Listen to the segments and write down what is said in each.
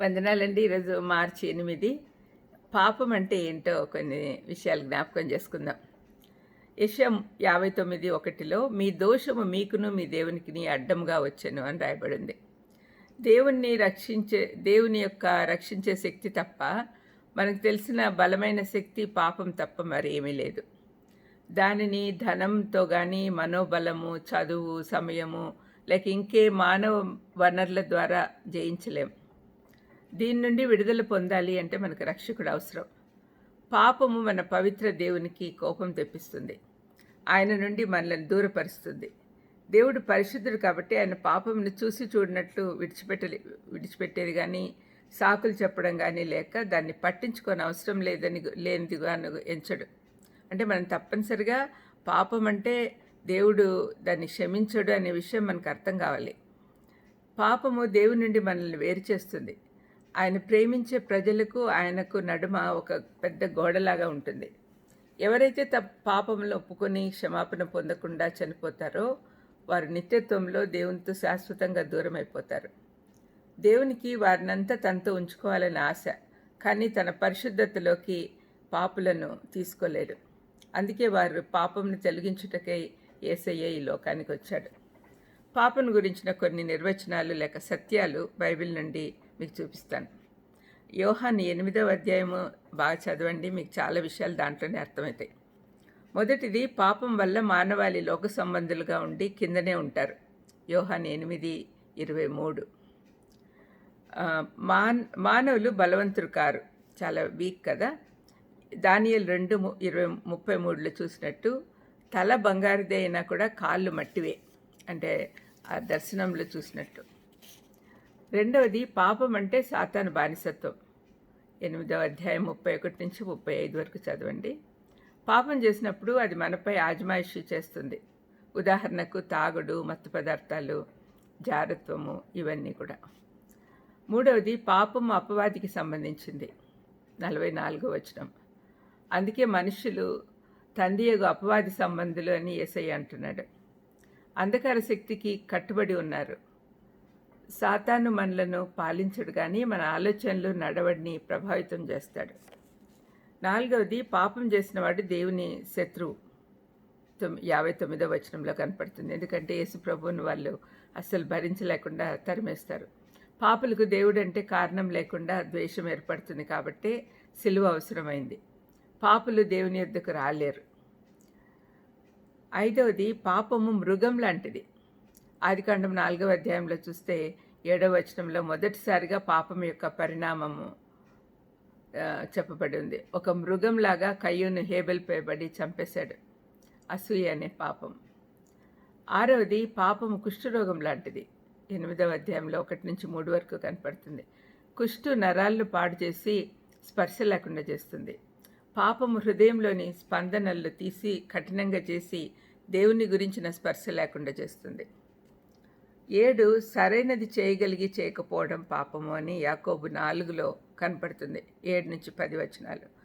వందనాలండి. ఈరోజు మార్చి ఎనిమిది. పాపం అంటే ఏంటో కొన్ని విషయాలు జ్ఞాపకం చేసుకుందాం. యశం యాభై తొమ్మిది ఒకటిలో మీ దోషము మీకును మీ దేవునికి అడ్డంగా వచ్చాను అని రాయబడింది. దేవుణ్ణి రక్షించే దేవుని యొక్క రక్షించే శక్తి తప్ప మనకు తెలిసిన బలమైన శక్తి పాపం తప్ప మరి ఏమీ లేదు. దానిని ధనంతో కానీ మనోబలము చదువు సమయము లేక ఇంకే మానవ వనరుల ద్వారా జయించలేం. దీని నుండి విడుదల పొందాలి అంటే మనకు రక్షకుడు అవసరం. పాపము మన పవిత్ర దేవునికి కోపం తెప్పిస్తుంది. ఆయన నుండి మనల్ని దూరపరుస్తుంది. దేవుడు పరిశుద్ధుడు కాబట్టి ఆయన పాపంను చూసి చూడనట్లు విడిచిపెట్టలే విడిచిపెట్టేది కానీ సాకులు చెప్పడం కానీ లేక దాన్ని పట్టించుకొని అవసరం లేదని లేనిదిగాను ఎంచడు. అంటే మనం తప్పనిసరిగా పాపం అంటే దేవుడు దాన్ని క్షమించడు అనే విషయం మనకు అర్థం కావాలి. పాపము దేవుని నుండి మనల్ని వేరు చేస్తుంది. ఆయన ప్రేమించే ప్రజలకు ఆయనకు నడుమ ఒక పెద్ద గోడలాగా ఉంటుంది. ఎవరైతే త పాపంలో ఒప్పుకొని క్షమాపణ పొందకుండా చనిపోతారో వారు నిత్యత్వంలో దేవునితో శాశ్వతంగా దూరం అయిపోతారు దేవునికి వారినంతా తనతో ఉంచుకోవాలని ఆశ కానీ తన పరిశుద్ధతలోకి పాపులను తీసుకోలేడు. అందుకే వారు పాపంను తొలగించుటకై ఏసయ్య ఈ లోకానికి వచ్చాడు పాపను గురించిన కొన్ని నిర్వచనాలు లేక సత్యాలు బైబిల్ నుండి మీకు చూపిస్తాను. యోహాన్ ఎనిమిదవ అధ్యాయము బాగా చదవండి మీకు చాలా విషయాలు దాంట్లోనే అర్థమవుతాయి. మొదటిది పాపం వల్ల మానవాళి లోక సంబంధులుగా ఉండి కిందనే ఉంటారు. యోహాన్ ఎనిమిది ఇరవై మూడు. మాన్ మానవులు బలవంతులు కారు. చాలా వీక్ కదా? దానియల్ రెండు ఇరవై ముప్పై మూడులో చూసినట్టు తల బంగారుదే అయినా కూడా కాళ్ళు మట్టివే. అంటే ఆ దర్శనంలో చూసినట్టు. రెండవది పాపం అంటే సాతాను బానిసత్వం. ఎనిమిదవ అధ్యాయం ముప్పై ఒకటి నుంచి ముప్పై ఐదు వరకు చదవండి. పాపం చేసినప్పుడు అది మనపై ఆజమాయిషి చేస్తుంది. ఉదాహరణకు తాగుడు మత్తు పదార్థాలు జారత్వము ఇవన్నీ కూడా. మూడవది పాపం అపవాదికి సంబంధించింది. నలభై నాలుగో వచనం. అందుకే మనుషులు తండ్రియగు అపవాది సంబంధులు అని ఎస్ఐ అంటున్నాడు. అంధకార శక్తికి కట్టుబడి ఉన్నారు. సాతాను మనలను పాలించడు కానీ మన ఆలోచనలు నడవడిని ప్రభావితం చేస్తాడు. నాలుగవది పాపం చేసిన వాడు దేవుని శత్రువు. తొమ్మి యాభై తొమ్మిదో వచనంలో కనపడుతుంది. ఎందుకంటే యేసు ప్రభువుని వాళ్ళు అస్సలు భరించలేకుండా తరిమేస్తారు. పాపులకు దేవుడు అంటే కారణం లేకుండా ద్వేషం ఏర్పడుతుంది కాబట్టి సిలువ అవసరమైంది. పాపులు దేవుని యొద్దకు రాలేరు. ఐదవది పాపము మృగం లాంటిది. ఆదికాండం నాలుగవ అధ్యాయంలో చూస్తే ఏడవ వచనంలో మొదటిసారిగా పాపం యొక్క పరిణామము చెప్పబడి ఉంది. ఒక మృగంలాగా కయ్యూను హేబెల్ పేయబడి చంపేశాడు అసూయ అనే పాపం. ఆరవది పాపము కుష్ఠరోగం లాంటిది. ఎనిమిదవ అధ్యాయంలో ఒకటి నుంచి మూడు వరకు కనపడుతుంది. కుష్టు నరాలను పాడు చేసి స్పర్శ లేకుండా చేస్తుంది. పాపము హృదయంలోని స్పందనలు తీసి కఠినంగా చేసి దేవుని గురించిన స్పర్శ లేకుండా చేస్తుంది. ఏడు సరైనది చేయగలిగి చేయకపోవడం పాపము అని యాకోబు నాలుగులో కనపడుతుంది. ఏడు నుంచి పది వచనాలు.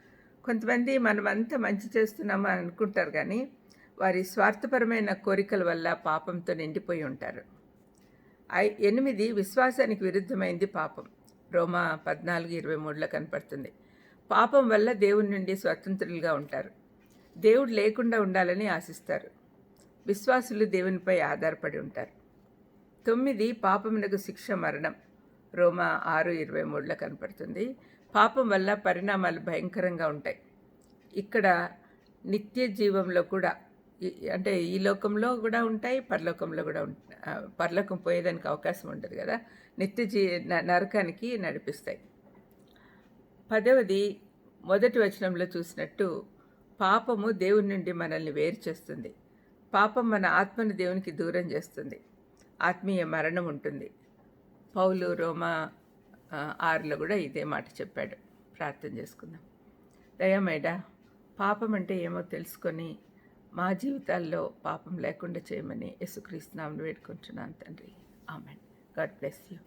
కొంతమంది మనమంతా మంచి చేస్తున్నామని అనుకుంటారు కానీ వారి స్వార్థపరమైన కోరికల వల్ల పాపంతో నిండిపోయి ఉంటారు. ఐ ఎనిమిది విశ్వాసానికి విరుద్ధమైంది పాపం. రోమా పద్నాలుగు ఇరవై మూడులో కనపడుతుంది. పాపం వల్ల దేవుని నుండి స్వతంత్రులుగా ఉంటారు. దేవుడు లేకుండా ఉండాలని ఆశిస్తారు. విశ్వాసులు దేవునిపై ఆధారపడి ఉంటారు. తొమ్మిది పాపమునకు శిక్ష మరణం. రోమా ఆరు ఇరవై మూడులో కనపడుతుంది. పాపం వల్ల పరిణామాలు భయంకరంగా ఉంటాయి. ఇక్కడ నిత్య జీవంలో కూడా అంటే ఈ లోకంలో కూడా ఉంటాయి పరలోకంలో కూడా పరలోకం పోయేదానికి అవకాశం ఉంటుంది కదా. నిత్య జీ నరకానికి నడిపిస్తాయి. పదవది మొదటి వచనంలో చూసినట్టు పాపము దేవుని నుండి మనల్ని వేరు చేస్తుంది. పాపం మన ఆత్మను దేవునికి దూరం చేస్తుంది. ఆత్మీయ మరణం ఉంటుంది. పౌలు రోమా ఆరులో కూడా ఇదే మాట చెప్పాడు. ప్రార్థన చేసుకుందాం. దయమేడా పాపం అంటే ఏమో తెలుసుకొని మా జీవితాల్లో పాపం లేకుండా చేయమని యేసుక్రీస్తునామను వేడుకుంటున్నాను తండ్రి. ఆమెన్. God bless you.